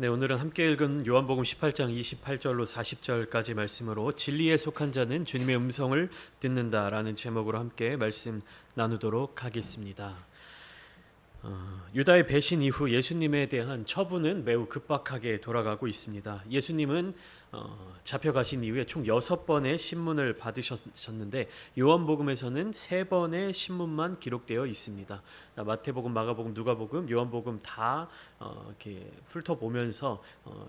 네, 오늘은 함께 읽은 요한복음 18장 28절로 40절까지 말씀으로 진리에 속한 자는 주님의 음성을 듣는다라는 제목으로 함께 말씀 나누도록 하겠습니다. 어, 유다의 배신 이후 예수님에 대한 처분은 매우 급박하게 돌아가고 있습니다. 예수님은 어, 잡혀가신 이후에 총 여섯 번의 신문을 받으셨는데 요한복음에서는 세 번의 신문만 기록되어 있습니다. 마태복음, 마가복음, 누가복음, 요한복음 다 어, 이렇게 훑어보면서 어,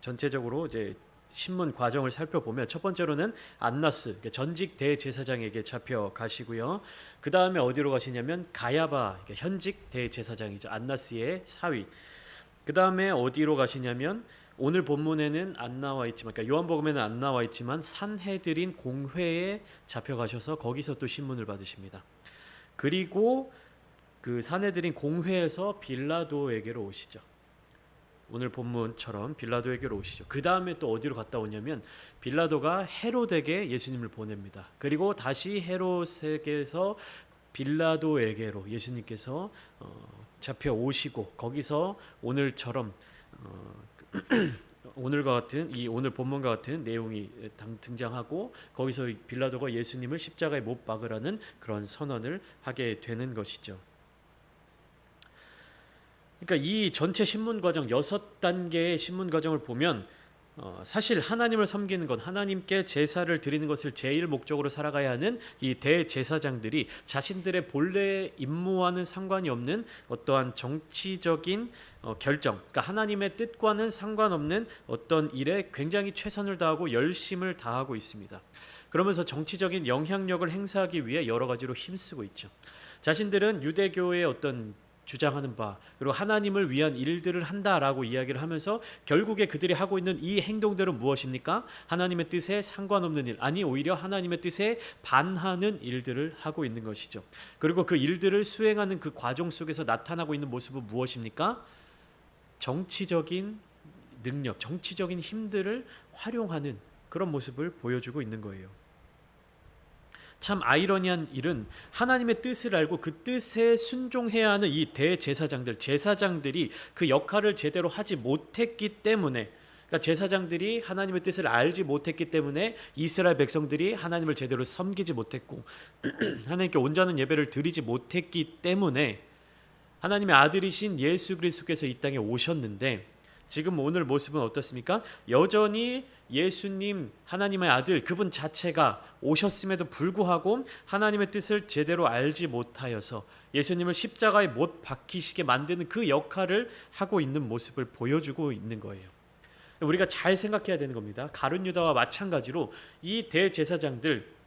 전체적으로 이제 신문 과정을 살펴보면 첫 번째로는 안나스 그러니까 전직 대제사장에게 잡혀 가시고요. 그 다음에 어디로 가시냐면 가야바 그러니까 현직 대제사장이죠. 안나스의 사위. 그 다음에 어디로 가시냐면 오늘 본문에는 안 나와 있지만 그러니까 요한복음에는 안 나와 있지만 산헤드린 공회에 잡혀가셔서 거기서 또 신문을 받으십니다. 그리고 그 산헤드린 공회에서 빌라도에게로 오시죠. 오늘 본문처럼 빌라도에게로 오시죠. 그 다음에 또 어디로 갔다 오냐면 빌라도가 헤롯에게 예수님을 보냅니다. 그리고 다시 헤롯에게서 빌라도에게로 예수님께서 어, 잡혀 오시고 거기서 오늘처럼 어, 오늘과 같은 이 오늘 본문과 같은 내용이 등장하고 거기서 빌라도가 예수님을 십자가에 못 박으라는 그런 선언을 하게 되는 것이죠. 그러니까 이 전체 신문 과정 여섯 단계의 신문 과정을 보면 어, 사실 하나님을 섬기는 것, 하나님께 제사를 드리는 것을 제일 목적으로 살아가야 하는 이 대제사장들이 자신들의 본래 임무와는 상관이 없는 어떠한 정치적인 어, 결정, 그러니까 하나님의 뜻과는 상관없는 어떤 일에 굉장히 최선을 다하고 열심을 다하고 있습니다. 그러면서 정치적인 영향력을 행사하기 위해 여러 가지로 힘쓰고 있죠. 자신들은 유대교의 어떤 주장하는 바 그리고 하나님을 위한 일들을 한다라고 이야기를 하면서 결국에 그들이 하고 있는 이 행동들은 무엇입니까? 하나님의 뜻에 상관없는 일 아니 오히려 하나님의 뜻에 반하는 일들을 하고 있는 것이죠. 그리고 그 일들을 수행하는 그 과정 속에서 나타나고 있는 모습은 무엇입니까? 정치적인 능력, 정치적인 힘들을 활용하는 그런 모습을 보여주고 있는 거예요. 참 아이러니한 일은 하나님의 뜻을 알고 그 뜻에 순종해야 하는 이 대제사장들, 제사장들이 그 역할을 제대로 하지 못했기 때문에 그러니까 제사장들이 하나님의 뜻을 알지 못했기 때문에 이스라엘 백성들이 하나님을 제대로 섬기지 못했고 하나님께 온전한 예배를 드리지 못했기 때문에 하나님의 아들이신 예수 그리스도께서 이 땅에 오셨는데 지금 오늘 모습은 어떻습니까? 여전히 예수님 하나님의 아들 그분 자체가 오셨음에도 불구하고 하나님의 뜻을 제대로 알지 못하여서 예수님을 십자가에 못 박히시게 만드는 그 역할을 하고 있는 모습을 보여주고 있는 거예요. 우리가 잘 생각해야 되는 겁니다. 가룟 유다와 마찬가지로 이 대제사장들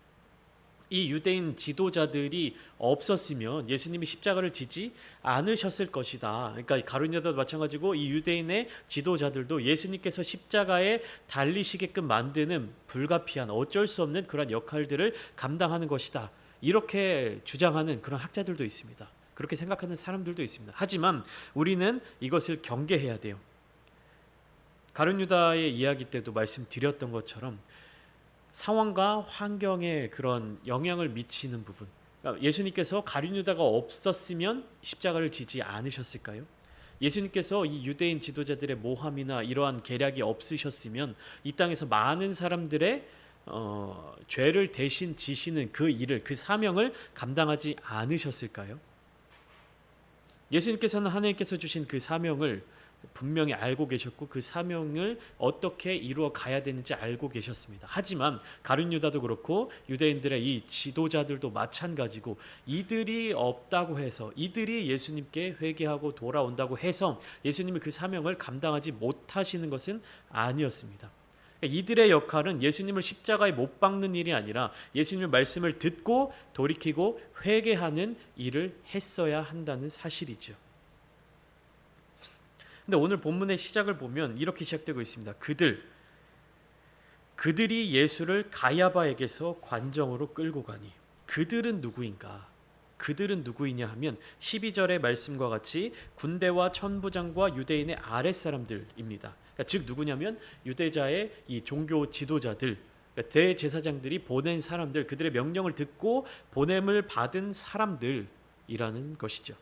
이 유대인 지도자들이 없었으면 예수님이 십자가를 지지 않으셨을 것이다. 그러니까 가룟유다도 마찬가지고 이 유대인의 지도자들도 예수님께서 십자가에 달리시게끔 만드는 불가피한 어쩔 수 없는 그런 역할들을 감당하는 것이다. 이렇게 주장하는 그런 학자들도 있습니다. 그렇게 생각하는 사람들도 있습니다. 하지만 우리는 이것을 경계해야 돼요. 가룟 유다의 이야기 때도 말씀드렸던 것처럼 상황과 환경에 그런 영향을 미치는 부분. 그러니까 예수님께서 가룟 유다가 없었으면 십자가를 지지 않으셨을까요? 예수님께서 이 유대인 지도자들의 모함이나 이러한 계략이 없으셨으면 이 땅에서 많은 사람들의 어, 죄를 대신 지시는 그 일을 그 사명을 감당하지 않으셨을까요? 예수님께서는 하나님께서 주신 그 사명을 분명히 알고 계셨고 그 사명을 어떻게 이루어 가야 되는지 알고 계셨습니다. 하지만 가룟 유다도 그렇고 유대인들의 이 지도자들도 마찬가지고 이들이 없다고 해서 이들이 예수님께 회개하고 돌아온다고 해서 예수님이 그 사명을 감당하지 못하시는 것은 아니었습니다. 그러니까 이들의 역할은 예수님을 십자가에 못 박는 일이 아니라 예수님의 말씀을 듣고 돌이키고 회개하는 일을 했어야 한다는 사실이죠. 근데 오늘 본문의 시작을 보면 이렇게 시작되고 있습니다. 그들 그들이 예수를 가야바에게서 관정으로 끌고 가니 그들은 누구인가? 그들은 누구이냐 하면 12절의 말씀과 같이 군대와 천부장과 유대인의 아랫사람들입니다. 그러니까 즉 누구냐면 유대자의 이 종교 지도자들 그러니까 대제사장들이 보낸 사람들 그들의 명령을 듣고 보냄을 받은 사람들이라는 것이죠.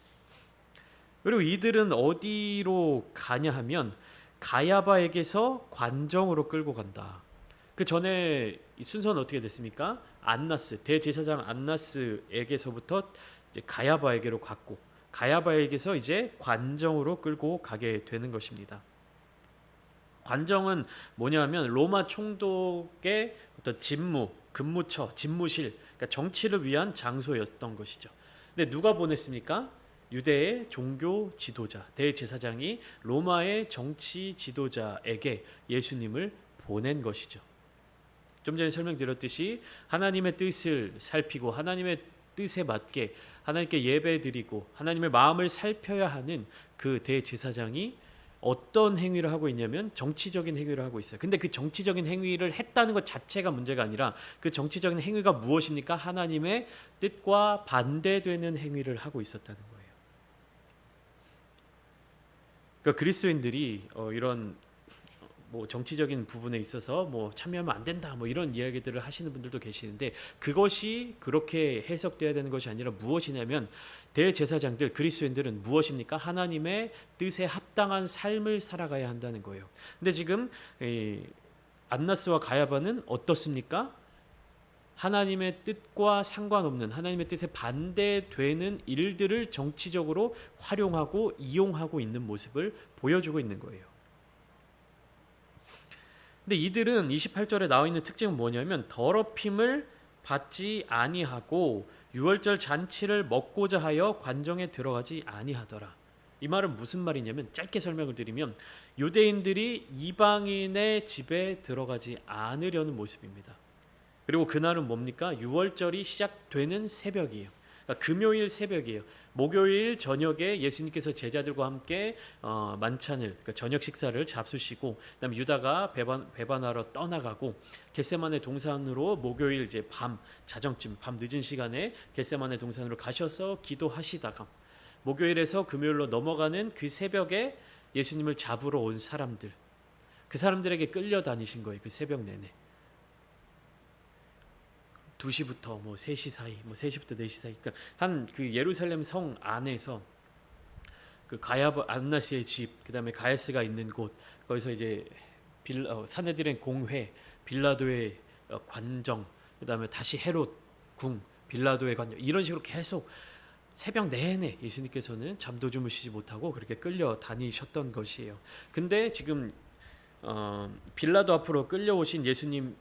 그리고 이들은 어디로 가냐 하면 가야바에게서 관정으로 끌고 간다. 그 전에 이 순서는 어떻게 됐습니까? 안나스 대제사장 안나스에게서부터 이제 가야바에게로 갔고 가야바에게서 이제 관정으로 끌고 가게 되는 것입니다. 관정은 뭐냐면 로마 총독의 어떤 집무, 근무처, 집무실, 그러니까 정치를 위한 장소였던 것이죠. 근데 누가 보냈습니까? 유대의 종교 지도자, 대제사장이 로마의 정치 지도자에게 예수님을 보낸 것이죠. 좀 전에 설명드렸듯이 하나님의 뜻을 살피고 하나님의 뜻에 맞게 하나님께 예배드리고 하나님의 마음을 살펴야 하는 그 대제사장이 어떤 행위를 하고 있냐면 정치적인 행위를 하고 있어요. 근데 그 정치적인 행위를 했다는 것 자체가 문제가 아니라 그 정치적인 행위가 무엇입니까? 하나님의 뜻과 반대되는 행위를 하고 있었다는 거예요. 그러니까 그리스도인들이 어, 이런 뭐 정치적인 부분에 있어서 뭐 참여하면 안 된다 뭐 이런 이야기들을 하시는 분들도 계시는데 그것이 그렇게 해석돼야 되는 것이 아니라 무엇이냐면 대제사장들 그리스도인들은 무엇입니까? 하나님의 뜻에 합당한 삶을 살아가야 한다는 거예요. 근데 지금 이 안나스와 가야바는 어떻습니까? 하나님의 뜻과 상관없는 하나님의 뜻에 반대되는 일들을 정치적으로 활용하고 이용하고 있는 모습을 보여주고 있는 거예요. 근데 이들은 28절에 나와 있는 특징은 뭐냐면 더럽힘을 받지 아니하고 유월절 잔치를 먹고자 하여 관정에 들어가지 아니하더라. 이 말은 무슨 말이냐면 짧게 설명을 드리면 유대인들이 이방인의 집에 들어가지 않으려는 모습입니다. 그리고 그날은 뭡니까? 유월절이 시작되는 새벽이에요. 그러니까 금요일 새벽이에요. 목요일 저녁에 예수님께서 제자들과 함께 어, 만찬을 그러니까 저녁 식사를 잡수시고 그다음 유다가 배반 배반하러 떠나가고 겟세만의 동산으로 목요일 이제 밤 자정쯤 밤 늦은 시간에 겟세만의 동산으로 가셔서 기도하시다가 목요일에서 금요일로 넘어가는 그 새벽에 예수님을 잡으러 온 사람들 그 사람들에게 끌려다니신 거예요. 그 새벽 내내. 2시부터 뭐 3시 사이, 뭐 3시부터 4시 사이. 그러니까 한 그 예루살렘 성 안에서 그 가야 안나스의 집, 그다음에 가야스가 있는 곳, 거기서 이제 빌 어, 사내들의 공회, 빌라도의 어, 관정, 그다음에 다시 헤롯 궁, 빌라도의 관정 이런 식으로 계속 새벽 내내 예수님께서는 잠도 주무시지 못하고 그렇게 끌려 다니셨던 것이에요. 근데 지금 어, 빌라도 앞으로 끌려오신 예수님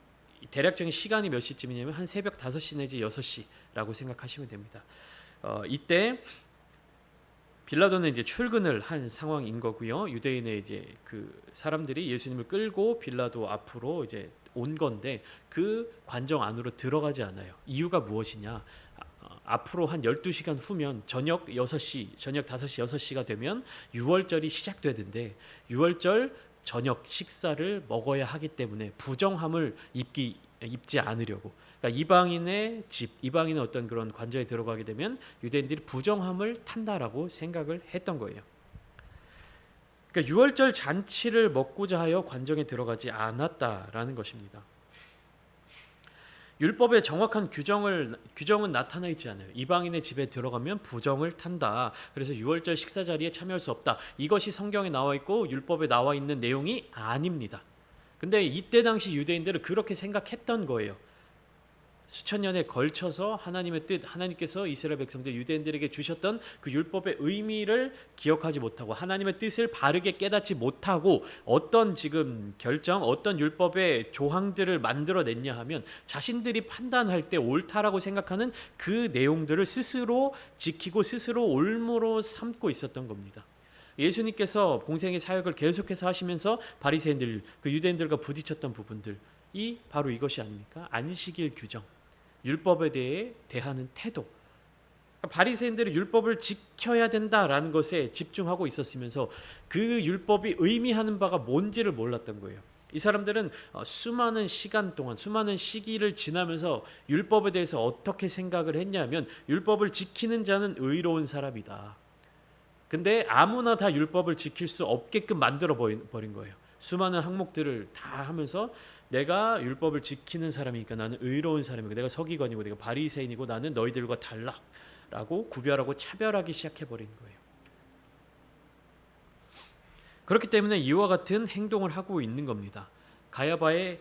대략적인 시간이 몇 시쯤이냐면 한 새벽 5시 내지 6시라고 생각하시면 됩니다. 어, 이때 빌라도는 이제 출근을 한 상황인 거고요. 유대인의 이제 그 사람들이 예수님을 끌고 빌라도 앞으로 이제 온 건데 그 관정 안으로 들어가지 않아요. 이유가 무엇이냐? 어, 앞으로 한 12시간 후면 저녁 6시, 저녁 5시, 6시가 되면 6월절이 시작되는데 6월절 저녁 식사를 먹어야 하기 때문에 부정함을 입기 입지 않으려고 그러니까 이방인의 집, 이방인의 어떤 그런 관저에 들어가게 되면 유대인들이 부정함을 탄다라고 생각을 했던 거예요. 그러니까 유월절 잔치를 먹고자 하여 관정에 들어가지 않았다라는 것입니다. 율법의 정확한 규정을 규정은 나타나 있지 않아요. 이방인의 집에 들어가면 부정을 탄다. 그래서 유월절 식사 자리에 참여할 수 없다. 이것이 성경에 나와 있고 율법에 나와 있는 내용이 아닙니다. 근데 이때 당시 유대인들은 그렇게 생각했던 거예요. 수천 년에 걸쳐서 하나님의 뜻, 하나님께서 이스라엘 백성들 유대인들에게 주셨던 그 율법의 의미를 기억하지 못하고 하나님의 뜻을 바르게 깨닫지 못하고 어떤 지금 결정, 어떤 율법의 조항들을 만들어냈냐 하면 자신들이 판단할 때 옳다라고 생각하는 그 내용들을 스스로 지키고 스스로 올무로 삼고 있었던 겁니다. 예수님께서 공생의 사역을 계속해서 하시면서 바리새인들, 그 유대인들과 부딪혔던 부분들이 바로 이것이 아닙니까? 안식일 규정. 율법에 대해 대하는 태도. 그러니까 바리새인들은 율법을 지켜야 된다라는 것에 집중하고 있었으면서 그 율법이 의미하는 바가 뭔지를 몰랐던 거예요. 이 사람들은 어, 수많은 시간 동안 수많은 시기를 지나면서 율법에 대해서 어떻게 생각을 했냐면 율법을 지키는 자는 의로운 사람이다. 근데 아무나 다 율법을 지킬 수 없게끔 만들어 버린 거예요. 수많은 항목들을 다 하면서 내가 율법을 지키는 사람이니까 나는 의로운 사람이고 내가 서기관이고 내가 바리새인이고 나는 너희들과 달라라고 구별하고 차별하기 시작해 버린 거예요. 그렇기 때문에 이와 같은 행동을 하고 있는 겁니다. 가야바의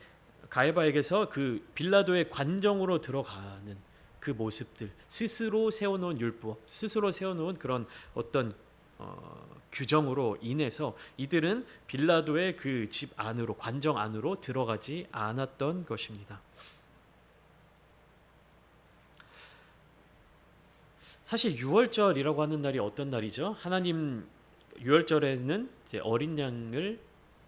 가야바에게서 그 빌라도의 관정으로 들어가는 그 모습들, 스스로 세워놓은 율법, 스스로 세워놓은 그런 어떤 어, 규정으로 인해서 이들은 빌라도의 그 집 안으로 관정 안으로 들어가지 않았던 것입니다. 사실 유월절이라고 하는 날이 어떤 날이죠? 하나님 유월절에는 어린 양을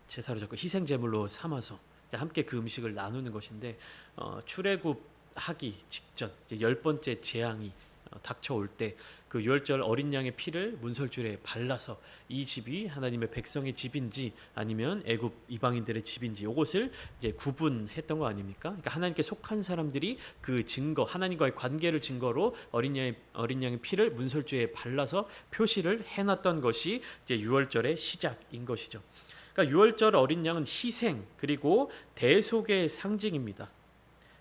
제사로 잡고 희생 제물로 삼아서 함께 그 음식을 나누는 것인데 어, 출애굽하기 직전 열 번째 재앙이 어, 닥쳐올 때 그 유월절 어린 양의 피를 문설줄에 발라서 이 집이 하나님의 백성의 집인지 아니면 애굽 이방인들의 집인지 이것을 이제 구분했던 거 아닙니까? 그러니까 하나님께 속한 사람들이 그 증거 하나님과의 관계를 증거로 어린 양의 어린 양의 피를 문설주에 발라서 표시를 해놨던 것이 이제 유월절의 시작인 것이죠. 그러니까 유월절 어린 양은 희생 그리고 대속의 상징입니다.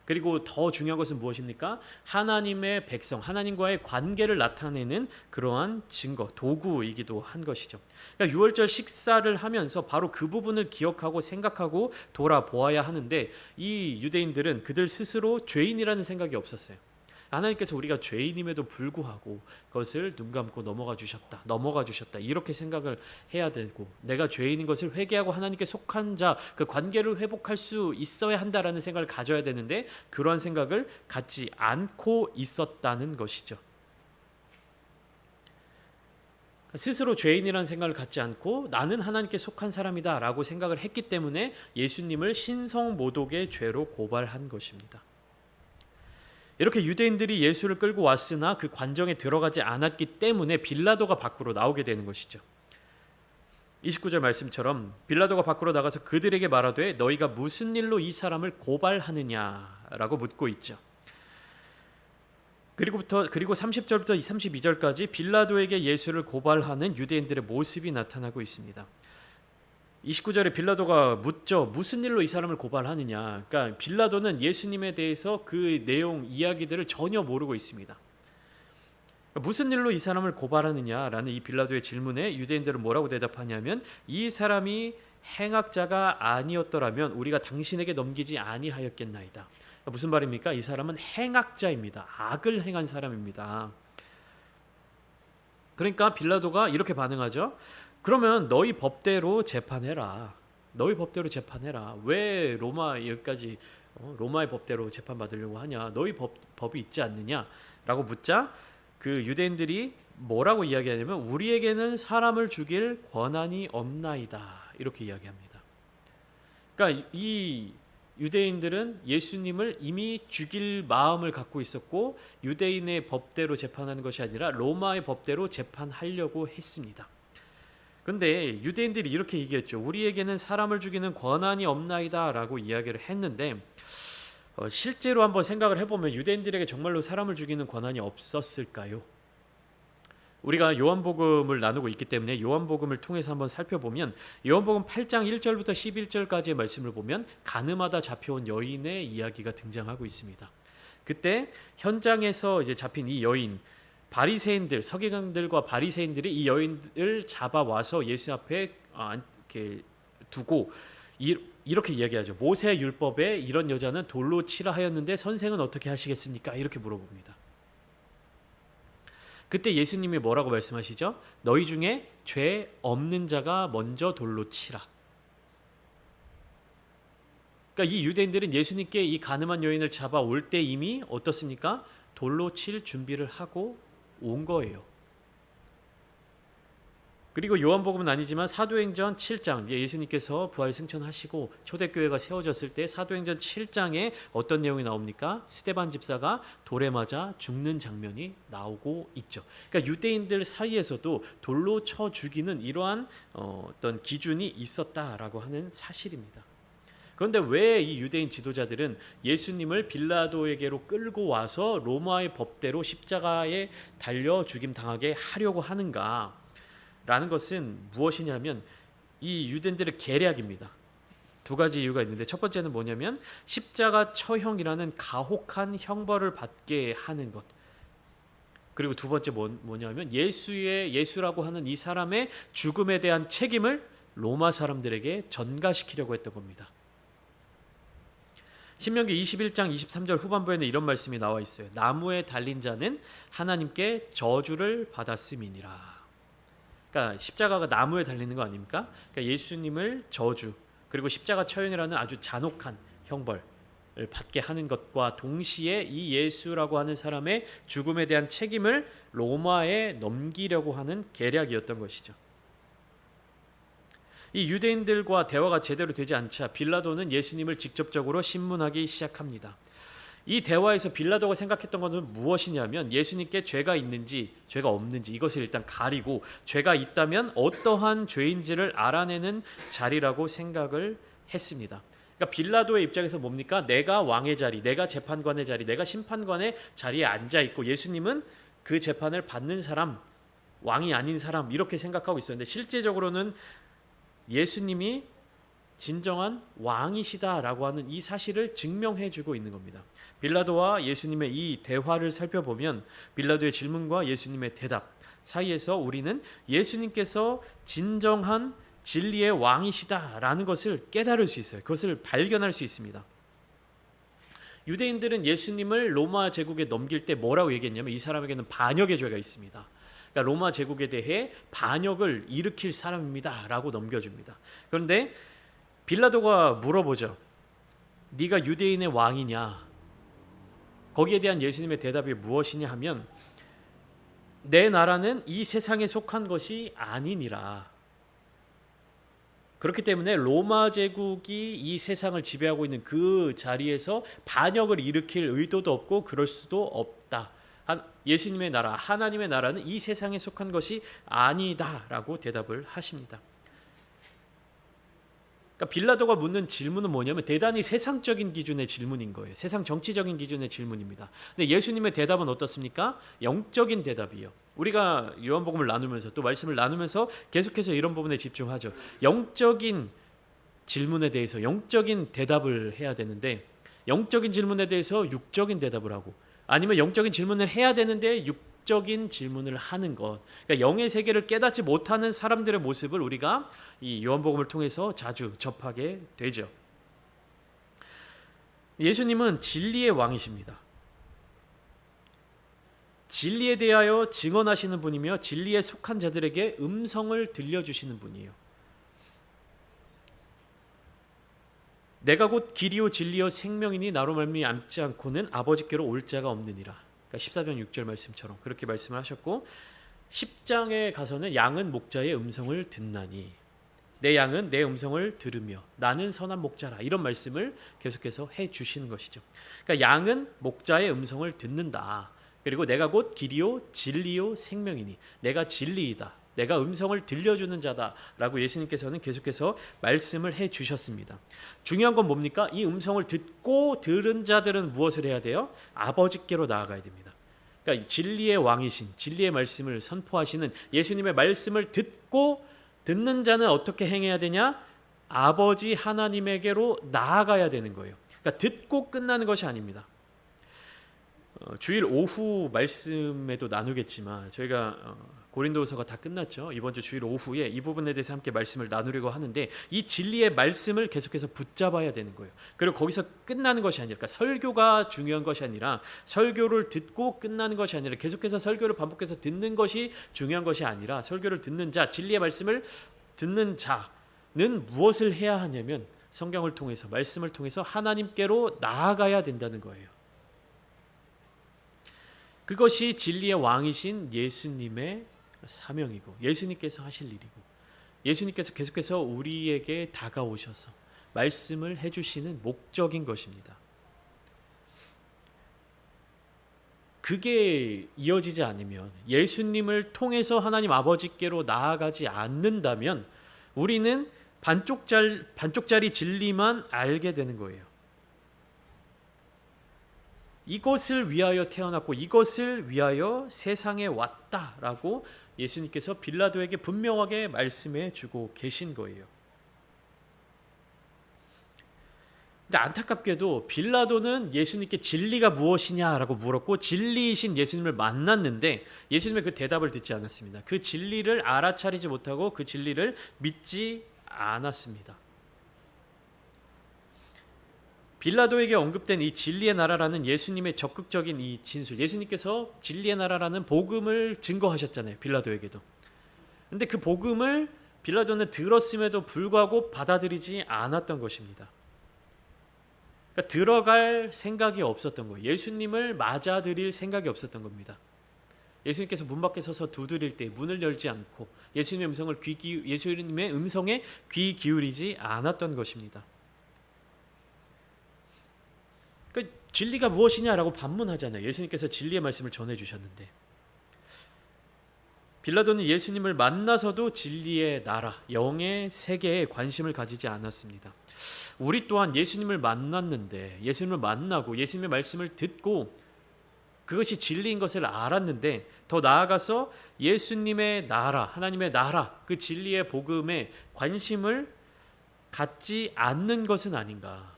그리고 더 중요한 것은 무엇입니까? 하나님의 백성, 하나님과의 관계를 나타내는 그러한 증거, 도구이기도 한 것이죠. 그러니까 유월절 식사를 하면서 바로 그 부분을 기억하고 생각하고 돌아보아야 하는데 이 유대인들은 그들 스스로 죄인이라는 생각이 없었어요. 하나님께서 우리가 죄인임에도 불구하고 그것을 눈 감고 넘어가 주셨다. 넘어가 주셨다. 이렇게 생각을 해야 되고 내가 죄인인 것을 회개하고 하나님께 속한 자 그 관계를 회복할 수 있어야 한다라는 생각을 가져야 되는데 그러한 생각을 갖지 않고 있었다는 것이죠. 스스로 죄인이라는 생각을 갖지 않고 나는 하나님께 속한 사람이다라고 생각을 했기 때문에 예수님을 신성 모독의 죄로 고발한 것입니다. 이렇게 유대인들이 예수를 끌고 왔으나 그 관정에 들어가지 않았기 때문에 빌라도가 밖으로 나오게 되는 것이죠. 29절 말씀처럼 빌라도가 밖으로 나가서 그들에게 말하되 너희가 무슨 일로 이 사람을 고발하느냐라고 묻고 있죠. 그리고부터 그리고 30절부터 32절까지 빌라도에게 예수를 고발하는 유대인들의 모습이 나타나고 있습니다. 29절에 빌라도가 묻죠. 무슨 일로 이 사람을 고발하느냐. 그러니까 빌라도는 예수님에 대해서 그 내용 이야기들을 전혀 모르고 있습니다. 무슨 일로 이 사람을 고발하느냐라는 이 빌라도의 질문에 유대인들은 뭐라고 대답하냐면 이 사람이 행악자가 아니었더라면 우리가 당신에게 넘기지 아니하였겠나이다. 무슨 말입니까? 이 사람은 행악자입니다. 악을 행한 사람입니다. 그러니까 빌라도가 이렇게 반응하죠. 그러면 너희 법대로 재판해라. 너희 법대로 재판해라. 왜 로마 여기까지 어, 로마의 법대로 재판 받으려고 하냐? 너희 법 법이 있지 않느냐 라고 묻자 그 유대인들이 뭐라고 이야기하냐면 우리에게는 사람을 죽일 권한이 없나이다. 이렇게 이야기합니다. 그러니까 이 유대인들은 예수님을 이미 죽일 마음을 갖고 있었고 유대인의 법대로 재판하는 것이 아니라 로마의 법대로 재판하려고 했습니다. 근데 유대인들이 이렇게 얘기했죠. 우리에게는 사람을 죽이는 권한이 없나이다라고 이야기를 했는데 어, 실제로 한번 생각을 해보면 유대인들에게 정말로 사람을 죽이는 권한이 없었을까요? 우리가 요한복음을 나누고 있기 때문에 요한복음을 통해서 한번 살펴보면 요한복음 8장 1절부터 11절까지의 말씀을 보면 가늠하다 잡혀온 여인의 이야기가 등장하고 있습니다. 그때 현장에서 이제 잡힌 이 여인 바리새인들 서기관들과 바리새인들이 이 여인을 잡아와서 예수 앞에 아, 이렇게 두고 이렇게 이야기하죠. 모세 율법에 이런 여자는 돌로 치라 하였는데 선생은 어떻게 하시겠습니까? 이렇게 물어봅니다. 그때 예수님이 뭐라고 말씀하시죠? 너희 중에 죄 없는 자가 먼저 돌로 치라. 그러니까 이 유대인들은 예수님께 이 가늠한 여인을 잡아 올 때 이미 어떻습니까? 돌로 칠 준비를 하고 온 거예요. 그리고 요한복음은 아니지만 사도행전 7장 예수님께서 부활 승천하시고 초대교회가 세워졌을 때 사도행전 7장에 어떤 내용이 나옵니까? 스테반 집사가 돌에 맞아 죽는 장면이 나오고 있죠. 그러니까 유대인들 사이에서도 돌로 쳐 죽이는 이러한 어, 어떤 기준이 있었다라고 하는 사실입니다. 그런데 왜 이 유대인 지도자들은 예수님을 빌라도에게로 끌고 와서 로마의 법대로 십자가에 달려 죽임 당하게 하려고 하는가? 라는 것은 무엇이냐면 이 유대인들의 계략입니다. 두 가지 이유가 있는데 첫 번째는 뭐냐면 십자가 처형이라는 가혹한 형벌을 받게 하는 것. 그리고 두 번째 뭐, 뭐냐면 예수의 예수라고 하는 이 사람의 죽음에 대한 책임을 로마 사람들에게 전가시키려고 했던 겁니다. 신명기 21장 23절 후반부에는 이런 말씀이 나와 있어요. 나무에 달린 자는 하나님께 저주를 받았음이니라. 그러니까 십자가가 나무에 달리는 거 아닙니까? 그러니까 예수님을 저주 그리고 십자가 처형이라는 아주 잔혹한 형벌을 받게 하는 것과 동시에 이 예수라고 하는 사람의 죽음에 대한 책임을 로마에 넘기려고 하는 계략이었던 것이죠. 이 유대인들과 대화가 제대로 되지 않자 빌라도는 예수님을 직접적으로 신문하기 시작합니다. 이 대화에서 빌라도가 생각했던 것은 무엇이냐면 예수님께 죄가 있는지 죄가 없는지 이것을 일단 가리고 죄가 있다면 어떠한 죄인지를 알아내는 자리라고 생각을 했습니다. 그러니까 빌라도의 입장에서 뭡니까? 내가 왕의 자리, 내가 재판관의 자리, 내가 심판관의 자리에 앉아 있고 예수님은 그 재판을 받는 사람, 왕이 아닌 사람 이렇게 생각하고 있었는데 실제적으로는 예수님이 진정한 왕이시다라고 하는 이 사실을 증명해 주고 있는 겁니다. 빌라도와 예수님의 이 대화를 살펴보면 빌라도의 질문과 예수님의 대답 사이에서 우리는 예수님께서 진정한 진리의 왕이시다라는 것을 깨달을 수 있어요. 그것을 발견할 수 있습니다. 유대인들은 예수님을 로마 제국에 넘길 때 뭐라고 얘기했냐면 이 사람에게는 반역의 죄가 있습니다. 그러니까 로마 제국에 대해 반역을 일으킬 사람입니다라고 넘겨줍니다. 그런데 빌라도가 물어보죠. 네가 유대인의 왕이냐? 거기에 대한 예수님의 대답이 무엇이냐 하면 내 나라는 이 세상에 속한 것이 아니니라. 그렇기 때문에 로마 제국이 이 세상을 지배하고 있는 그 자리에서 반역을 일으킬 의도도 없고 그럴 수도 없다. 예수님의 나라, 하나님의 나라는 이 세상에 속한 것이 아니다라고 대답을 하십니다. 그러니까 빌라도가 묻는 질문은 뭐냐면 대단히 세상적인 기준의 질문인 거예요. 세상 정치적인 기준의 질문입니다. 근데 예수님의 대답은 어떻습니까? 영적인 대답이요. 우리가 요한복음을 나누면서 또 말씀을 나누면서 계속해서 이런 부분에 집중하죠. 영적인 질문에 대해서 영적인 대답을 해야 되는데 영적인 질문에 대해서 육적인 대답을 하고 아니면 영적인 질문을 해야 되는데 육적인 질문을 하는 것. 그러니까 영의 세계를 깨닫지 못하는 사람들의 모습을 우리가 이 요한복음을 통해서 자주 접하게 되죠. 예수님은 진리의 왕이십니다. 진리에 대하여 증언하시는 분이며 진리에 속한 자들에게 음성을 들려주시는 분이에요. 내가 곧 길이요 진리요 생명이니 나로 말미암지 않고는 아버지께로 올 자가 없느니라. 그러니까 14장 6절 말씀처럼 그렇게 말씀을 하셨고 10장에 가서는 양은 목자의 음성을 듣나니 내 양은 내 음성을 들으며 나는 선한 목자라 이런 말씀을 계속해서 해 주시는 것이죠. 그러니까 양은 목자의 음성을 듣는다. 그리고 내가 곧 길이요 진리요 생명이니 내가 진리이다. 내가 음성을 들려주는 자다라고 예수님께서는 계속해서 말씀을 해 주셨습니다. 중요한 건 뭡니까? 이 음성을 듣고 들은 자들은 무엇을 해야 돼요? 아버지께로 나아가야 됩니다. 그러니까 진리의 왕이신 진리의 말씀을 선포하시는 예수님의 말씀을 듣고 듣는 자는 어떻게 행해야 되냐? 아버지 하나님에게로 나아가야 되는 거예요. 그러니까 듣고 끝나는 것이 아닙니다. 어, 주일 오후 말씀에도 나누겠지만 저희가 어, 고린도서가 다 끝났죠. 이번 주 주일 오후에 이 부분에 대해서 함께 말씀을 나누려고 하는데 이 진리의 말씀을 계속해서 붙잡아야 되는 거예요. 그리고 거기서 끝나는 것이 아니라 그러니까 설교가 중요한 것이 아니라 설교를 듣고 끝나는 것이 아니라 계속해서 설교를 반복해서 듣는 것이 중요한 것이 아니라 설교를 듣는 자, 진리의 말씀을 듣는 자는 무엇을 해야 하냐면 성경을 통해서 말씀을 통해서 하나님께로 나아가야 된다는 거예요. 그것이 진리의 왕이신 예수님의 사명이고 예수님께서 하실 일이고 예수님께서 계속해서 우리에게 다가오셔서 말씀을 해주시는 목적인 것입니다. 그게 이어지지 않으면 예수님을 통해서 하나님 아버지께로 나아가지 않는다면 우리는 반쪽짜리, 진리만 알게 되는 거예요. 이것을 위하여 태어났고 이것을 위하여 세상에 왔다라고 예수님께서 빌라도에게 분명하게 말씀해 주고 계신 거예요. 근데 안타깝게도 빌라도는 예수님께 진리가 무엇이냐라고 물었고 진리이신 예수님을 만났는데 예수님의 그 대답을 듣지 않았습니다. 그 진리를 알아차리지 못하고 그 진리를 믿지 않았습니다. 빌라도에게 언급된 이 진리의 나라라는 예수님의 적극적인 이 진술. 예수님께서 진리의 나라라는 복음을 증거하셨잖아요. 빌라도에게도. 근데 그 복음을 빌라도는 들었음에도 불구하고 받아들이지 않았던 것입니다. 그러니까 들어갈 생각이 없었던 거예요. 예수님을 맞아들일 생각이 없었던 겁니다. 예수님께서 문 밖에 서서 두드릴 때 문을 열지 않고 예수님의 음성을 귀 기, 예수님의 음성에 귀 기울이지 않았던 것입니다. 그러니까 진리가 무엇이냐라고 반문하잖아요. 예수님께서 진리의 말씀을 전해 주셨는데 빌라도는 예수님을 만나서도 진리의 나라, 영의 세계에 관심을 가지지 않았습니다. 우리 또한 예수님을 만났는데 예수님을 만나고 예수님의 말씀을 듣고 그것이 진리인 것을 알았는데 더 나아가서 예수님의 나라, 하나님의 나라, 그 진리의 복음에 관심을 갖지 않는 것은 아닌가.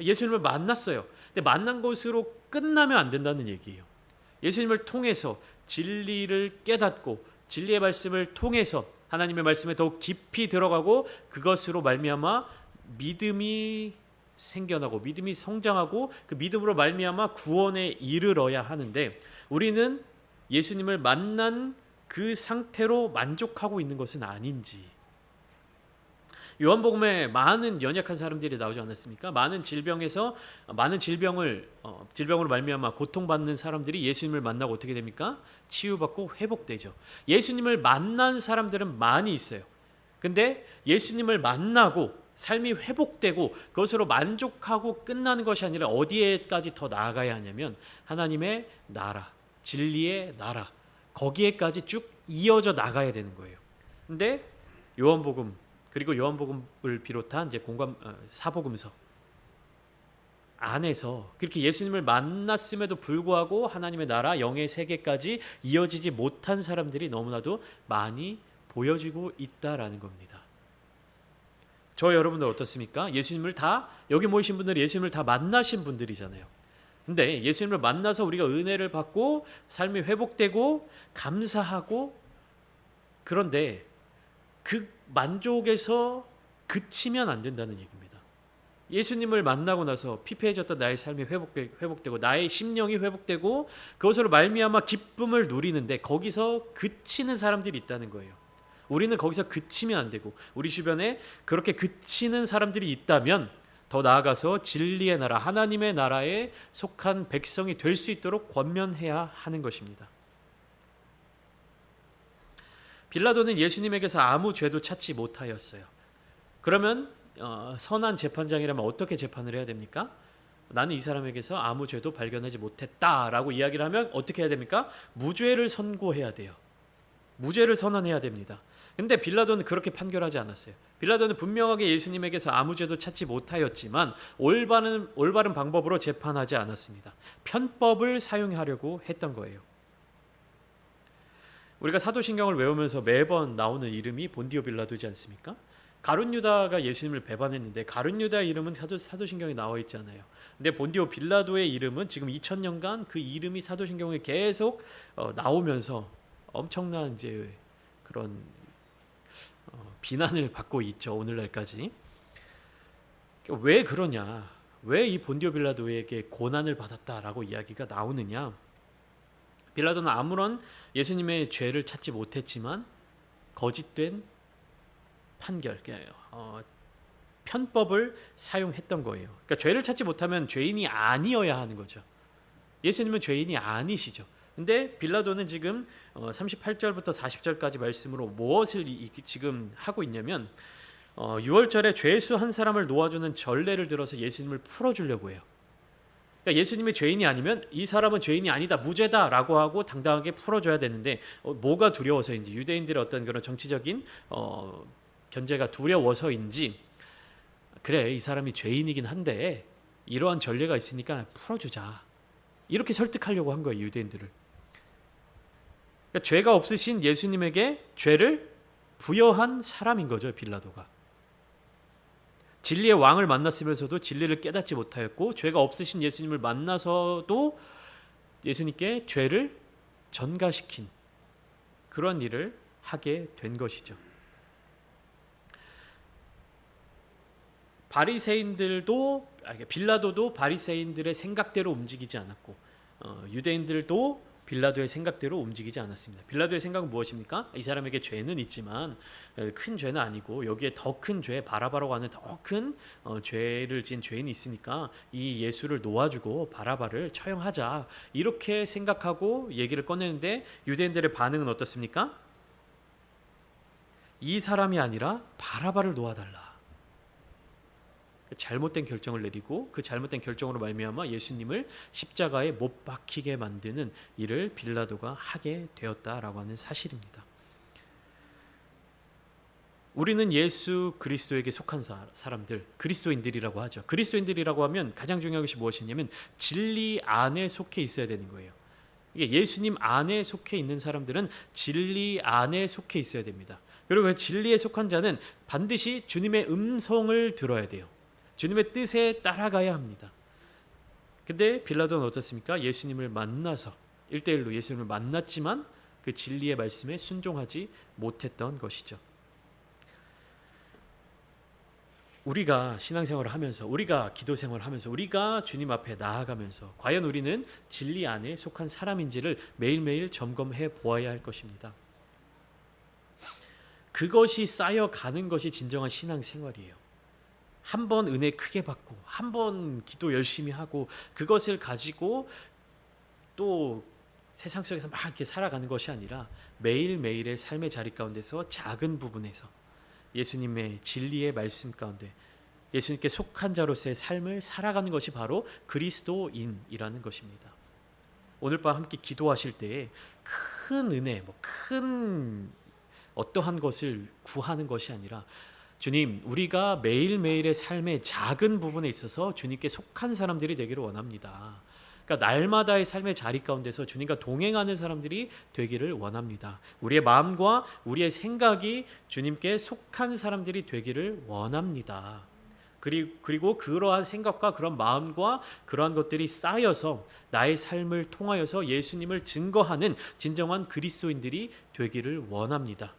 예수님을 만났어요. 근데 만난 것으로 끝나면 안 된다는 얘기예요. 예수님을 통해서 진리를 깨닫고 진리의 말씀을 통해서 하나님의 말씀에 더욱 깊이 들어가고 그것으로 말미암아 믿음이 생겨나고 믿음이 성장하고 그 믿음으로 말미암아 구원에 이르러야 하는데 우리는 예수님을 만난 그 상태로 만족하고 있는 것은 아닌지 요한복음에 많은 연약한 사람들이 나오지 않았습니까? 많은 질병에서 많은 질병을 어, 질병으로 말미암아 고통받는 사람들이 예수님을 만나고 어떻게 됩니까? 치유받고 회복되죠. 예수님을 만난 사람들은 많이 있어요. 근데 예수님을 만나고 삶이 회복되고 그것으로 만족하고 끝나는 것이 아니라 어디에까지 더 나아가야 하냐면 하나님의 나라, 진리의 나라 거기에까지 쭉 이어져 나가야 되는 거예요. 근데 요한복음 그리고 요한복음을 비롯한 이제 공감 어, 사복음서 안에서 그렇게 예수님을 만났음에도 불구하고 하나님의 나라 영의 세계까지 이어지지 못한 사람들이 너무나도 많이 보여지고 있다라는 겁니다. 저 여러분들 어떻습니까? 예수님을 다 여기 모이신 분들이 예수님을 다 만나신 분들이잖아요. 근데 예수님을 만나서 우리가 은혜를 받고 삶이 회복되고 감사하고 그런데 그 만족에서 그치면 안 된다는 얘기입니다. 예수님을 만나고 나서 피폐해졌던 나의 삶이 회복되, 회복되고 나의 심령이 회복되고 그것으로 말미암아 기쁨을 누리는데 거기서 그치는 사람들이 있다는 거예요. 우리는 거기서 그치면 안 되고 우리 주변에 그렇게 그치는 사람들이 있다면 더 나아가서 진리의 나라 하나님의 나라에 속한 백성이 될 수 있도록 권면해야 하는 것입니다. 빌라도는 예수님에게서 아무 죄도 찾지 못하였어요. 그러면 어, 선한 재판장이라면 어떻게 재판을 해야 됩니까? 나는 이 사람에게서 아무 죄도 발견하지 못했다라고 이야기를 하면 어떻게 해야 됩니까? 무죄를 선고해야 돼요. 무죄를 선언해야 됩니다. 근데 빌라도는 그렇게 판결하지 않았어요. 빌라도는 분명하게 예수님에게서 아무 죄도 찾지 못하였지만 올바른 올바른 방법으로 재판하지 않았습니다. 편법을 사용하려고 했던 거예요. 우리가 사도신경을 외우면서 매번 나오는 이름이 본디오 빌라도지 않습니까? 가룟 유다가 예수님을 배반했는데 가룟 유다 이름은 사도 사도신경에 나와 있잖아요. 근데 본디오 빌라도의 이름은 지금 2000년간 그 이름이 사도신경에 계속 어, 나오면서 엄청난 이제 그런 어, 비난을 받고 있죠 오늘날까지. 왜 그러냐? 왜 이 본디오 빌라도에게 고난을 받았다라고 이야기가 나오느냐? 빌라도는 아무런 예수님의 죄를 찾지 못했지만 거짓된 판결, 어, 편법을 사용했던 거예요. 그러니까 죄를 찾지 못하면 죄인이 아니어야 하는 거죠. 예수님은 죄인이 아니시죠. 근데 빌라도는 지금 38절부터 어, 40절까지 말씀으로 무엇을 지금 하고 있냐면 6월절에 어, 죄수 한 사람을 놓아주는 전례를 들어서 예수님을 풀어주려고 해요. 그러니까 예수님이 죄인이 아니면 이 사람은 죄인이 아니다 무죄다라고 하고 당당하게 풀어줘야 되는데 어, 뭐가 두려워서인지 유대인들의 어떤 그런 정치적인 어, 견제가 두려워서인지 그래 이 사람이 죄인이긴 한데 이러한 전례가 있으니까 풀어주자. 이렇게 설득하려고 한 거예요 유대인들을. 그러니까 죄가 없으신 예수님에게 죄를 부여한 사람인 거죠 빌라도가 진리의 왕을 만났으면서도 진리를 깨닫지 못하였고 죄가 없으신 예수님을 만나서도 예수님께 죄를 전가시킨 그런 일을 하게 된 것이죠. 바리새인들도 아, 빌라도도 바리새인들의 생각대로 움직이지 않았고 어, 유대인들도 빌라도의 생각대로 움직이지 않았습니다. 빌라도의 생각은 무엇입니까? 이 사람에게 죄는 있지만 어, 큰 죄는 아니고 여기에 더 큰 죄, 바라바라고 하는 더큰 어, 죄를 지은 죄인이 있으니까 이 예수를 놓아주고 바라바를 처형하자 이렇게 생각하고 얘기를 꺼내는데 유대인들의 반응은 어떻습니까? 이 사람이 아니라 바라바를 놓아달라. 잘못된 결정을 내리고 그 잘못된 결정으로 말미암아 예수님을 십자가에 못 박히게 만드는 일을 빌라도가 하게 되었다라고 하는 사실입니다. 우리는 예수 그리스도에게 속한 사- 사람들, 그리스도인들이라고 하죠. 그리스도인들이라고 하면 가장 중요한 것이 무엇이냐면 진리 안에 속해 있어야 되는 거예요. 예수님 안에 속해 있는 사람들은 진리 안에 속해 있어야 됩니다. 그리고 그 진리에 속한 자는 반드시 주님의 음성을 들어야 돼요. 주님의 뜻에 따라가야 합니다. 근데 빌라도는 어떻습니까? 예수님을 만나서 1대1로 예수님을 만났지만 그 진리의 말씀에 순종하지 못했던 것이죠. 우리가 신앙생활을 하면서 우리가 기도 생활을 하면서 우리가 주님 앞에 나아가면서 과연 우리는 진리 안에 속한 사람인지를 매일매일 점검해 보아야 할 것입니다. 그것이 쌓여 가는 것이 진정한 신앙생활이에요. 한 번 은혜 크게 받고 한 번 기도 열심히 하고 그것을 가지고 또 세상 속에서 막 이렇게 살아가는 것이 아니라 매일매일의 삶의 자리 가운데서 작은 부분에서 예수님의 진리의 말씀 가운데 예수님께 속한 자로서의 삶을 살아가는 것이 바로 그리스도인이라는 것입니다. 오늘 밤 함께 기도하실 때에 큰 은혜, 뭐 큰 어떠한 것을 구하는 것이 아니라 주님, 우리가 매일매일의 삶의 작은 부분에 있어서 주님께 속한 사람들이 되기를 원합니다. 그러니까 날마다의 삶의 자리 가운데서 주님과 동행하는 사람들이 되기를 원합니다. 우리의 마음과 우리의 생각이 주님께 속한 사람들이 되기를 원합니다. 그리- 그리고 그러한 생각과 그런 마음과 그러한 것들이 쌓여서 나의 삶을 통하여서 예수님을 증거하는 진정한 그리스도인들이 되기를 원합니다.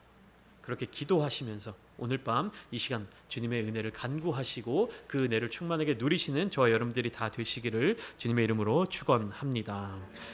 그렇게 기도하시면서 오늘 밤 이 시간 주님의 은혜를 간구하시고 그 은혜를 충만하게 누리시는 저와 여러분들이 다 되시기를 주님의 이름으로 축원합니다.